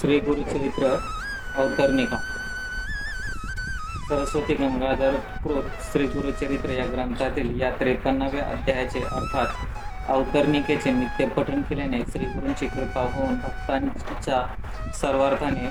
श्री गुरुचरित्र अवतरणिका सरस्वती गंगाधर कृत श्री गुरुचरित्र या ग्रंथातील या त्रेपन्नाव्या अध्यायाचे अर्थात अवतरणिकेचे नित्य पठण केल्याने श्री गुरूंची कृपा होऊन भक्तांच्या सर्वार्थाने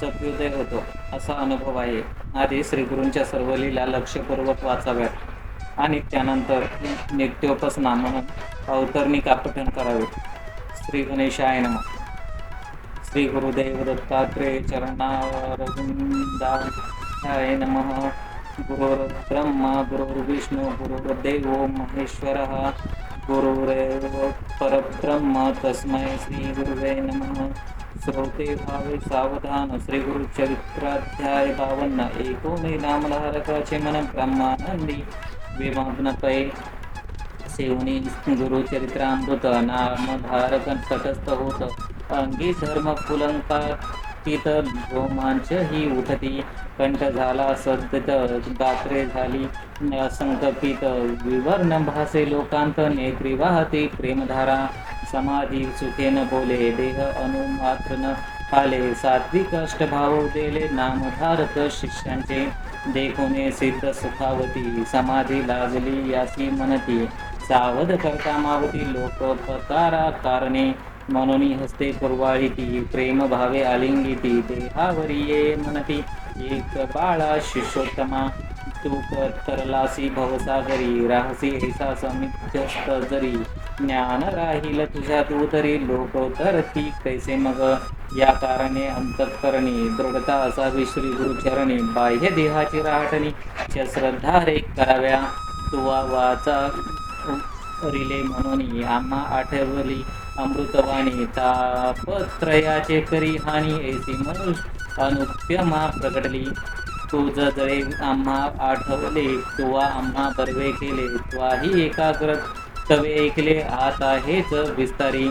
सत्योदय होतो असा अनुभव आहे. आधी श्री गुरूंच्या सर्व लीला लक्षपूर्वक वाचाव्यात आणि त्यानंतर नित्योपासना म्हणून अवतरणिका पठण करावे. श्री गणेशाय नमः. श्री गुरुदेव दत्तात्रे चरणारविंदाय नमः। गुरुर्ब्रह्मा गुरुर्विष्णु गुरुर्देवो महेश्वरः। गुरुरेव परब्रह्म तस्मै श्रीगुरुवे नमः। श्रोते भावे सावधान श्री गुरु बावन्न। एकोणे नामधारकाचे मन ब्रह्मानंदी विमग्नपै सेवनी गुरुचरित्रामृत। नामधारक तटस्थ होत। अंगी धर्म फुलंकातीत रोमांच ही उठती. कंठ झाला सद्गत गात्रे झाली. असंकपित विवर्ण भासे लोकांत नेत्री वाहते प्रेमधारा. समाधी सुखेन बोले देह अनुमात्र न आले सात्विक अष्टभाव देले नामधारक शिष्यांचे. देखुने सिद्ध सुखावती. समाधी लाजली यासी म्हणती सावध करता मावती लोक पकारा कारणे मनोनी हस्ते कुरवाळीती प्रेम भावे आलिंगिती देहावरी ये म्हणती एक बाळा शिष्योत्तमा तू तरलासी भवसागरी राहसी ऐसा समित्यस्त जरी ज्ञान राहील तुझ्या तू तरी लोक तरती कैसे मग? या कारणे अंतकरणी दृढता असावी श्री गुरुचरणी। बाह्य देहाची राहटणी श्रद्धा रे कराव्या। तुवा वाचा रिले म्हणून आम्हा आठवली. अमृतवाणी तापत्रयाचे करी हानी ऐसी म्हणून अनुपमा प्रगटली. तुझ जळे आम्हा आठवले तुवा आम्हा बर्वे केले त्वाही एकाग्र तवे ऐकले आता हेच विस्तारी.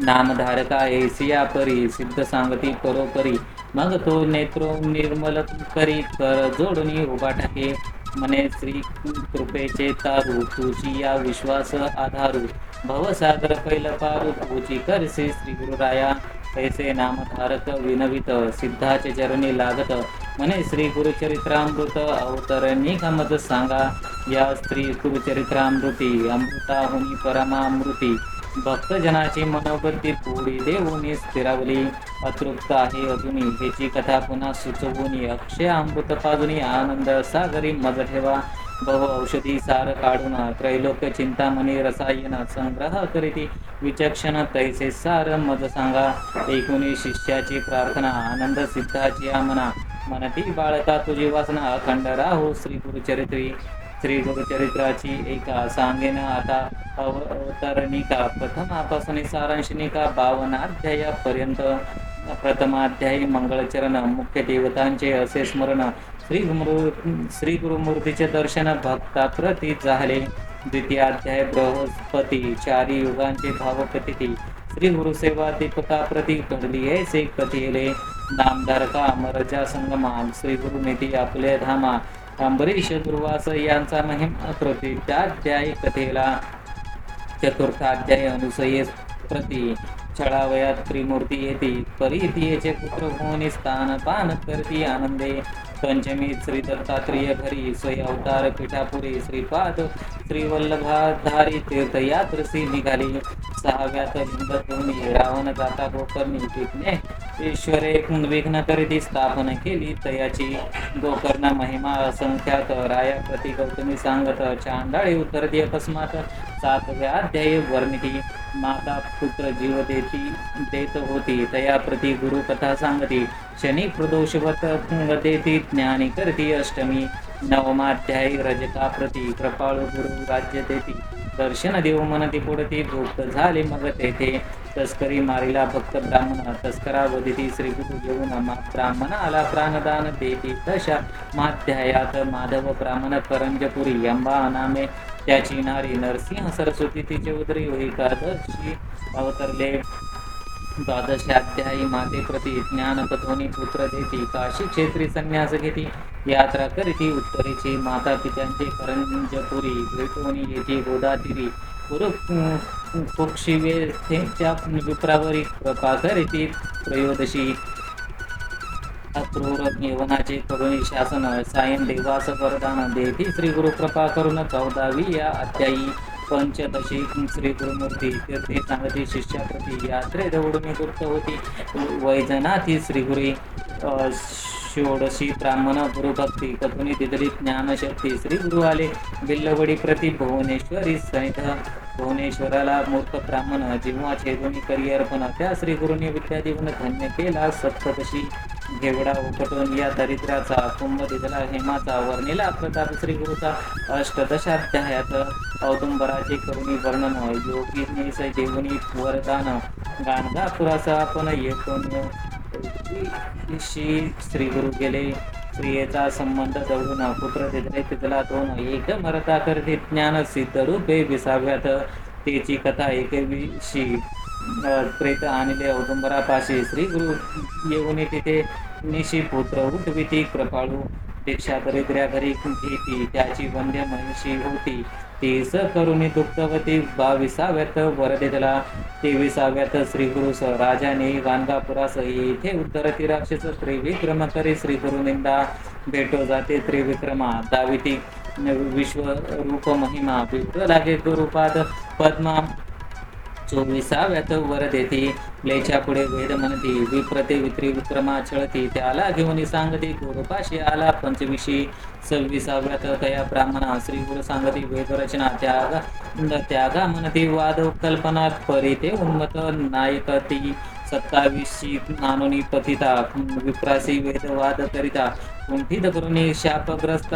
नामधारका ऐसिया परी सिद्ध सांगती परोपरी. मग तो नेत्रो निर्मल करी कर जोडणी उभा टाके मने श्री कृपेचे तारू तुझी या विश्वास आधारू. भवसागर पैल पारू तुझी करसे श्री गुरुराया ऐसे नामधारक विनवित सिद्धाचे चरणी लागत. म्हणे श्री गुरुचरित्रामृत अवतरणी मत सांगा. या स्त्री गुरुचरित्रामृती अमृताहुनी परमामृती. भक्तजनाची मनोगती पुढी देऊनी स्थिरावली. अतृप्त आहे अजूनही. त्याची कथा पुन्हा सुचवूनी अक्षय अमृत पाजुनी आनंद सागरी मज ठेवा. बहु औषधी सार काढून त्रैलोक्य चिंतामणी रसायन संग्रह करीती. विचक्षण तैसे सार मज सांगा. एकूणी शिष्याची प्रार्थना. आनंद सिद्धाची आमना. मनती बाळका तुझी वासना. अखंड राहू श्री गुरुचरित्री. श्री गुरुचरित्राची एका सांगेन आता अव अवतरणिका प्रथमापासून सारांशनिका बावनाध्यायापर्यंत प्रथमाध्यायी मंगळचरण मुख्य देवतांचे असे स्मरण श्री गुरु श्री गुरुमूर्तीचे दर्शन भक्ताप्रती झाले. द्वितीयाध्याय बृहस्पती चारी युगांचे भावप्रतिथी श्री गुरुसेवा दीपका प्रती घडली ऐसे कथिले नामधारका अमरजा संगमा श्री गुरुनिधी आपले धामा. अंबरीश दुर्वास यांचा महिमा कृती त्याध्याय कथेला. चतुर्थाध्याय अनुसये प्रती. छळावयात त्रिमूर्ती येते. परितीयेचे पुत्र होऊन स्थान पान करती आनंदे. पंचमी श्री दत्तात्रेय घरी स्वय अवतार पिठापुरी श्रीपाद श्रीवल्लभाधारी तीर्थयात्रसी निघाली. सहाव्यात धोनी रावण जाता गोकर्णी टिकणे ईश्वरे विघ्न करीती स्थापन केली तयाची. गोकर्ण महिमा असंख्यात राया प्रति गौतमी सांगत चांडाळी उत्तर दि अकस्मात सातव्या अध्याय वर्णिती. माता पुत्र जीव देती देत होती तया प्रति गुरु कथा सांगती. शनी प्रदोषवत देती ज्ञानी करती अष्टमी नवमाध्यायी रजता प्रती कृपाळू गुरु राज्य देती दर्शन देव मनती पुढती गुप्त झाले मग तेथे. तस्करी मारिला भक्त ब्राह्मण तस्करा वदिती श्री गुरु घेऊन ब्राह्मण ब्राह्मणाला प्राणदान देती तशा माध्यायात माधव ब्राह्मण करंजपुरी यंबा अनामे त्याची नारी नरसिंह सरस्वती तिचे उदरी एकादशी अवतरले द्वादशाध्यायी माते प्रती पुत्र देती. काशी क्षेत्री संन्यास घेती. यात्रा करीती उत्तरेची माता पित्यांची करंजपुरी भेटोनी येथे गोदातिरी पुरुषिवेच्या विप्रावरी कृपा करीती त्रयोदशी. यवनाचे करुणी शासन सायन देवास वरदान देती. श्री गुरु कृपा करून चौदावी या अध्यायी. पंचदशी श्री गुरुमूर्ती तीर्थी सांगती शिष्याप्रती यात्रे दौडून गुप्त होती वैजनाथी श्रीगुरी षोडशी ब्राह्मण गुरुभक्ती कथुनी तिथली ज्ञानशक्ती. श्री गुरु आले. बिल्लवडी प्रती भुवनेश्वरी सहित भुवनेश्वराला मूर्त ब्राह्मण जेव्हा छेदुनी करी अर्पण. त्या श्री गुरुनी विद्या देऊन धन्य केला. सप्तदशी घेवडा उपटून या दरिद्राचा कुंभ दिसला. हेमाचा वर्णिला प्रताप श्री गुरुचा अष्टदशाध्यायात औदुंबराचे करुणी वर्णन योगी देवनी वरदान. गाणगापुराचा आपण येतून श्री श्री गुरु गेले. स्त्रियेचा संबंध जवळून पुत्र तिथले तिथला दोन. एक मरता करते ज्ञान सिद्ध रूपे विसाव्यात. त्याची कथा एकविशी प्रेत आणले औदुंबरापाशी. श्री गुरु येऊन तिथे निशी पुत्र उठविती कृपाळू दीक्षा दरिद्र्या घरी घेती त्याची वंद्य महिषी होती. ती स करुणी दुःखवती बाविसाव्यात वरदेतला तेविसाव्यात श्री गुरु स राजाने गाणगापुरास येथे उत्तर राक्षस त्रिविक्रम करी श्री गुरु निंदा. भेटो जाते त्रिविक्रमा. दाविती विश्वरूप महिमा. विठ्ठल लागे गुरुपाद पद्मा. चोवीसाव्यात वर लयच्या पुढे वेद म्हणती विप्रते वित्री विक्रमा छळती त्याला घेऊन सांगती गुरुपाशी आला पंचविशी सव्वीसाव्यात तया ब्राह्मणा श्री गुरु सांगती वेदरचना त्याग त्यागा म्हणती वाद कल्पना परिते उन्मत नायकती सत्तावीसशी नानोनी पतिता विप्रासी वेदवाद करिता कुंठित करुणी शापग्रस्त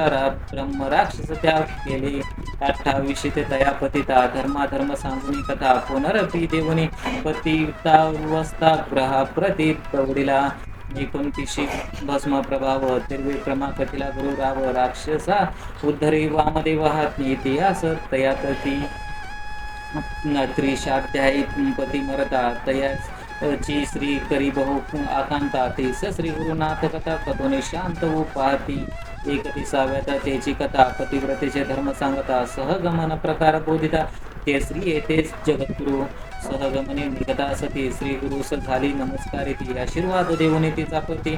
ब्रह्मराक्षस त्या केले अठ्ठावीसशे ते तया पतिता धर्माधर्म सांगुनी कथा पुनरपी देवनी पतितावस्था ग्रहा प्रति प्रवडीला तिशी भस्म प्रभाव त्रिविक्रमा कथिला गुरु राव राक्षसा उद्धरी वामदेव हात इतिहास तयात ती त्रिशाध्यायी पती मरता तयाची श्री करी बहु आकांता तेस श्री गुरुनाथ कथा कथोनी शांत उपाती पाहती एकतीसाव्यात त्याची कथा पतिव्रतेचे धर्म सांगता सहगमन प्रकार बोधिता ते श्री येतेच जगद्गुरु सहगमने निगता सती श्री गुरुस झाली नमस्कार ती आशीर्वाद देऊने तिचा पती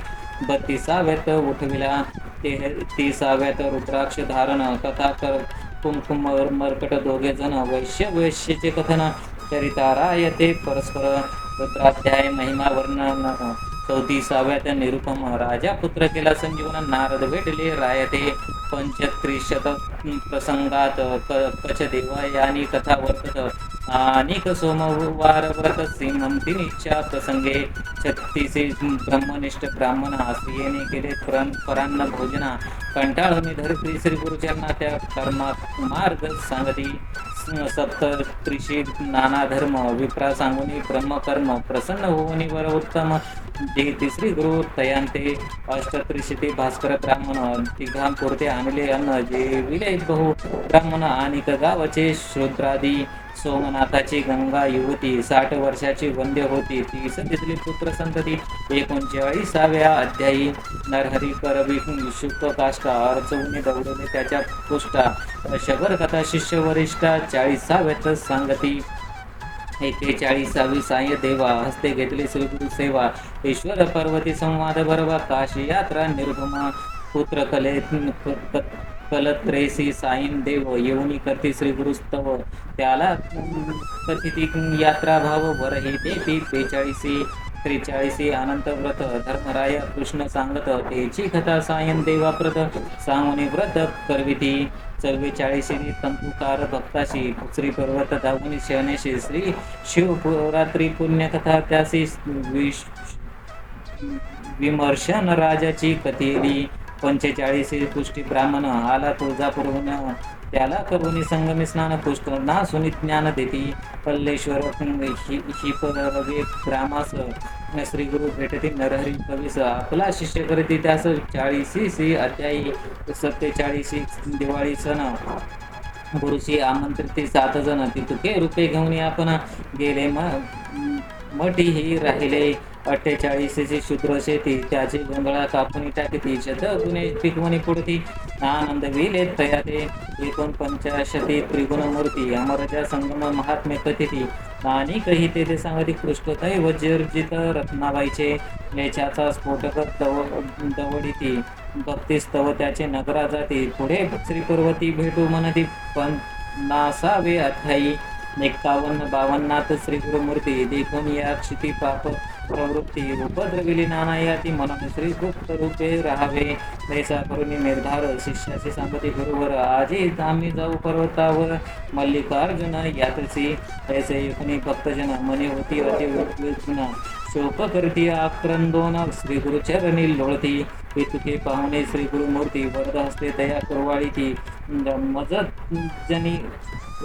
बत्तीसाव्यात उठविला. ते तिसाव्यात रुद्राक्ष धारण कथा कर कुमकुम मर्कट दोघे जण वैश्य वैश्यचे कथन करिता ते परस्पर. रुद्राध्याय महिमा वर्णन चौतीसाव्यात निरुपम राजा पुत्र केला संजीवन. नारद भेटले रायते पंचत्रिशत प्रसंगात क- कच देवा यानी कथा वर्तत अनेक सोमवार व्रत श्रीमंती इच्छा प्रसंगे छत्तीसे ब्रह्मनिष्ठ ब्राह्मण स्त्रियेने केले परं परान्न भोजना कंटाळून धरत्री श्री गुरुचरणा त्या कर्मात मार्ग सांगती सप्तत्रिशी नाना धर्म विप्रा सांगून ब्रह्मकर्म प्रसन्न होऊनी वर उत्तम जे तिसरी गुरु तयांते अष्टत्रिशिते भास्कर ब्राह्मण तिघाम कोरते आणले अन्न जे विले बहु ब्राह्मण आणि गावाचे श्रोत्रादी सोमनाथाची गंगा युवती साठ वर्षाची वंद्य होती ती दिसली पुत्र संतती एकोणचाळीसाव्या अध्यायी नरहरी करवी शुक्ल काष्टा अर्चवणे दौडले त्याच्या पुष्टा शबर कथा शिष्य वरिष्ठा चाळीसाव्यात सांगती एकेचाळीसावी साय देवा हस्ते घेतली श्रीगुरु सेवा. ईश्वर पर्वती संवाद भरवा काशी यात्रा निर्भम पुत्र कले कलत्रेसी साईन देव येऊनी करते श्री गुरुस्तव. त्याला कथिती यात्रा भाव वरही देती बेचाळीसी. त्रेचाळीसी अनंत व्रत धर्मराय कृष्ण सांगत तेची कथा सायन देवाप्रत सामने व्रत करविती. चव्वेचाळीसी तंतुकार भक्ताशी श्री पर्वत धावून शनेशी श्री शिवरात्री पुण्यकथा त्यासी विश विमर्शन राजाची कथेली. पंचेचाळीसी पुष्टी ब्राह्मण आला तुळजापूरहून. त्याला करुणी संगमी स्नान पुष्कळ ना सुनी ज्ञान देती. पल्लेश्वर हि ग्रामास श्री गुरु भेटती नरहरी कवीस. आपला शिष्य करती त्यास चाळीसी श्री अध्यायी सत्तेचाळीसी दिवाळी सण. गुरुची आमंत्रित सात जण. तितुके रूपे घेऊन आपण गेले म मठी ही राहिले. अठ्ठेचाळीसची शूद्र शेती त्याची गोंधळा कापून टाकती शत गुणे पिकवणी पुढती आनंद विले तयाते एकोणपंचाशती त्रिगुण मूर्ती अमरजा संगम महात्म्य कथिती आणि काही ते सांगती कृष्णताई वज्रजित रत्नाबाईचे. याच्याचा स्फोटक दव दवडीती. भक्तीस्तव त्याचे नगरा जाती पुढे श्री पर्वती भेटू मनती नासावे अथाई एकावन्न बावन्नात श्री गुरुमूर्ती देखून या क्षिती पाप प्रवृत्ती उपद्रविली नाना याती म्हणून श्री गुप्त रूपे राहावे। तैसा करून निर्धार शिष्याची सांगती गुरुवर आजी आम्ही जाऊ पर्वतावर। मल्लिकार्जुन यातसी तैसे एकूणी भक्तजन मनी होती अति विघ्न शोक करती आक्रंदोन श्री गुरुचरणी लोळती। हे तुके पाहुणे श्री गुरुमूर्ती वरद हस्ते दया करवाळी ती मजत जनी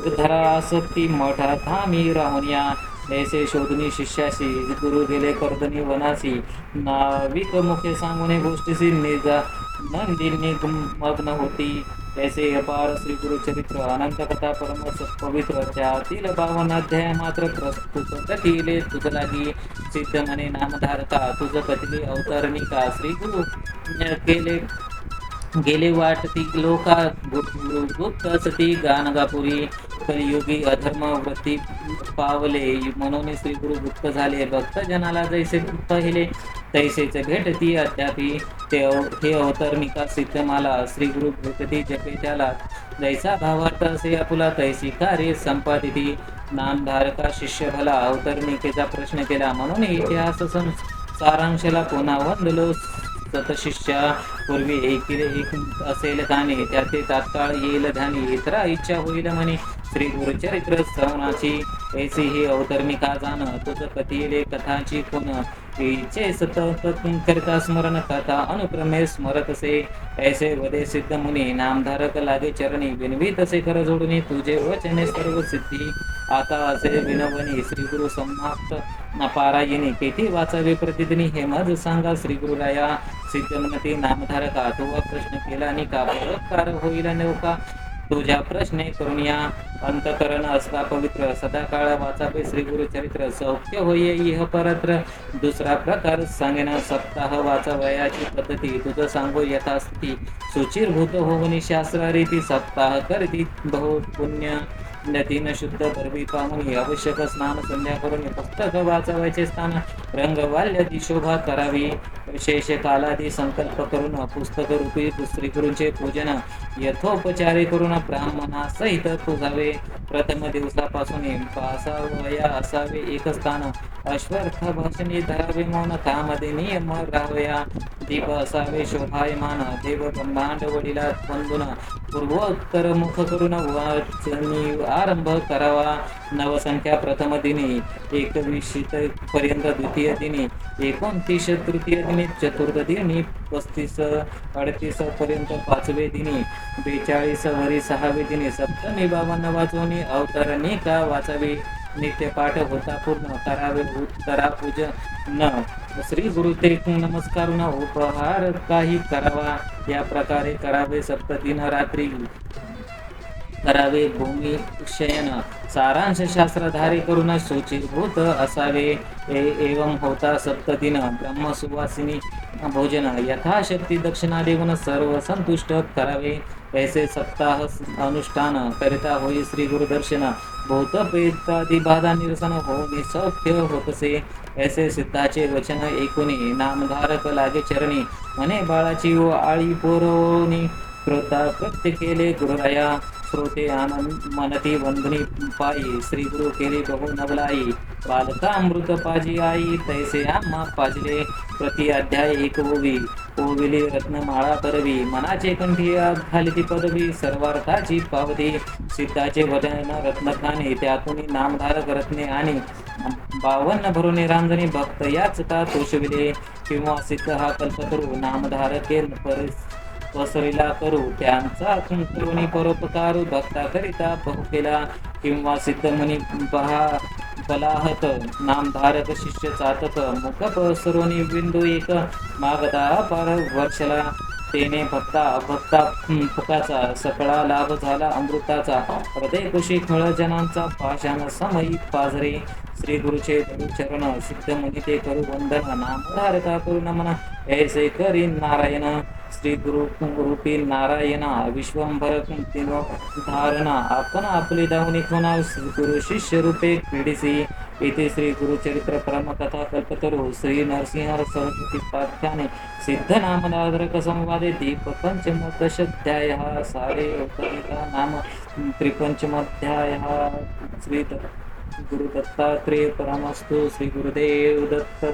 धरा असती मोठा थांबी राहुनिया ऐसे शोधनी शिष्याशी गुरु गेले कर्दनी वनासी नाविक मुखे सांगणे गोष्टीशी निजा नंदिनी मग्न होती. ऐसे अपार श्री गुरुचरित्र अनंत कथा परम पवित्र त्यातील बावन अध्याय मात्र प्रस्तुत कथिले तुझ लागी. सिद्ध मने नामधारका तुझ कथिले अवतरणिका श्री गुरु केले. गेले वाटती लोका गुप्त सती गानगापुरी कलियुगी अधर्म वृत्ती पावले. म्हणून श्री गुरु गुप्त झाले. भक्तजनाला जैसे पहिले तैसेच भेटती अद्यापी ते अव- हे अवतरणिका सिद्धमाला. श्री गुरु भेटती जपे त्याला जैसा भावार्थ असे आपुला तैसी कार्य संपादिती. नामधारका शिष्य भला अवतरणिकेचा प्रश्न केला. म्हणून इतिहास सं- सारांशला पुन्हा वंदलो. सतशिष्या पूर्वी एकीले एक असेल धाने त्याचे तात्काळ येईल धाने इतरा इच्छा होईल म्हणे. श्री गुरुचरित्र श्रवणाची ऐसी ही अवतरणिका जाण? तुझ कथिले कथाची कोण इचे सतत करता स्मरण कथा अनुक्रमे स्मरत असे. ऐसे वदे सिद्ध मुनी नामधारक लागे चरणी विनवीत असे कर जोडणी तुझे वचने सर्व सिद्धी. आता असे विनवनी श्री गुरु समाप्त. पारायणी किती वाचावे प्रतिदिनी हे मज सांगा श्री गुरुराया सिद्ध म्हणते नामधारका तो प्रश्न केला आणि का परोपकार होईल नौका तुझ्या प्रश्ने करून या अंतकरण असता पवित्र. सदाकाळ वाचावे श्री गुरु चरित्र सौख्य होय इह परत्र. दुसरा प्रकार सांगेना सप्ताह वाचावयाची पद्धती. तुझं सांगो यथास्थिती. सुचिरभूत होवनी शास्त्रारीती. सप्ताह करती. बहु पुण्य नदीनं शुद्ध परवी पाहुणी आवश्यक स्नान संध्या करून फक्त वाचवायचे स्थान. रंगवाल्याची शोभा करावी. विशेष कालादी संकल्प करून पुस्तक रूपी श्री गुरूंचे पूजन. यथोपचारे करून ब्राह्मणा सहित तुझावे प्रथम दिवसापासून पासावया असावे एक स्थान. अश्वर्थ भाषणी धरावे मौन कामध्ये नियम राहव्या दीप असावे शोभायमान देव ब्रह्मांड वडिला वंदुन पूर्वोत्तर मुख करून वाचनी आरंभ करावा नवसंख्या प्रथम दिनी एकविशीत पर्यंत द्वितीय दिनी एकोणतीस तृतीय दिनी चतुर्थ दिनी पस्तीस अडतीस पर्यंत पाचवे दिनी बेचाळीस वरी सहावे दिनी सप्तमी बावन्न वाचवणी अवतरणी का वाचावी नित्यपाठ होता पूर्ण करावे करा पूजन. न श्री गुरु ते नमस्कार न हो, उपहार काही करावा. या प्रकारे करावे सप्तदिन रात्री. करावे भूमी शयन सारांश शास्त्रधारी करून सूचीभूत असावे. ए- एवं होता सप्तदिन. ब्रह्मसुवासिनी भोजन. यथाशक्ती दक्षिणा देऊन सर्व संतुष्ट करावे. ऐसे सप्ताह अनुष्ठान करिता होई श्री गुरुदर्शन. भूत बाधा निरसन होऊन सभ्य होतसे. ऐसे सिद्धाचे वचन ऐकुनी नामधारक लागे चरणी. मने बाळाची व आळी पोरवणी कृता कृत्य केले गुरुराया. श्रोते आनंद मनती वंदनी पायी। श्री गुरु केले बहु नवलाई। बालका अमृत पाजी आई। तैसे आम्हा पाजले प्रति अध्याय एक ओवी ओविली रत्नमाळा करवी। मनाचे कंठी ती पदवी। सर्वार्थाची पावती। सिद्धाचे वदन रत्नखाने। त्यातून नामधारक रत्ने आणि बावन्न भरुने रांजणी भक्त याच का तोषविले? किंवा सिद्ध हा कल्पतरू नामधारके परिस पसरिला करू त्यांचा करुणी परोपकारू भक्ताकरिता बहु केला किंवा सिद्धमुनी पहा बलाहत नामधारक शिष्य चातक मुख पसरोनी बिंदू एक मागता पार वर्षला. तेने भक्ता भक्ता फुकाचा सकळा लाभ झाला अमृताचा. हृदय कुशी खळ जनांचा पाषाण समयी पाझरे. श्री गुरुचे धरू चरण सिद्ध मुनी ते करू वंदन नामधारका करू नमन ऐसे करी नारायण. श्री गुरु रूपी नारायणा विश्वंभर धारणा आपण आपले दावणी खुणा श्री गुरु शिष्य रूपे पीडिसी इथे श्री गुरुचरित्र परमकथा कल्पतरू श्री नरसिंह सरस्वती पाठ्याने सिद्ध संवादे दीप पंचमदशाध्याय सारे उपनिता नाम त्रिपंचमाध्याय श्री दत्त- गुरु दत्तात्रेय परमस्तु श्री गुरुदेव दत्त।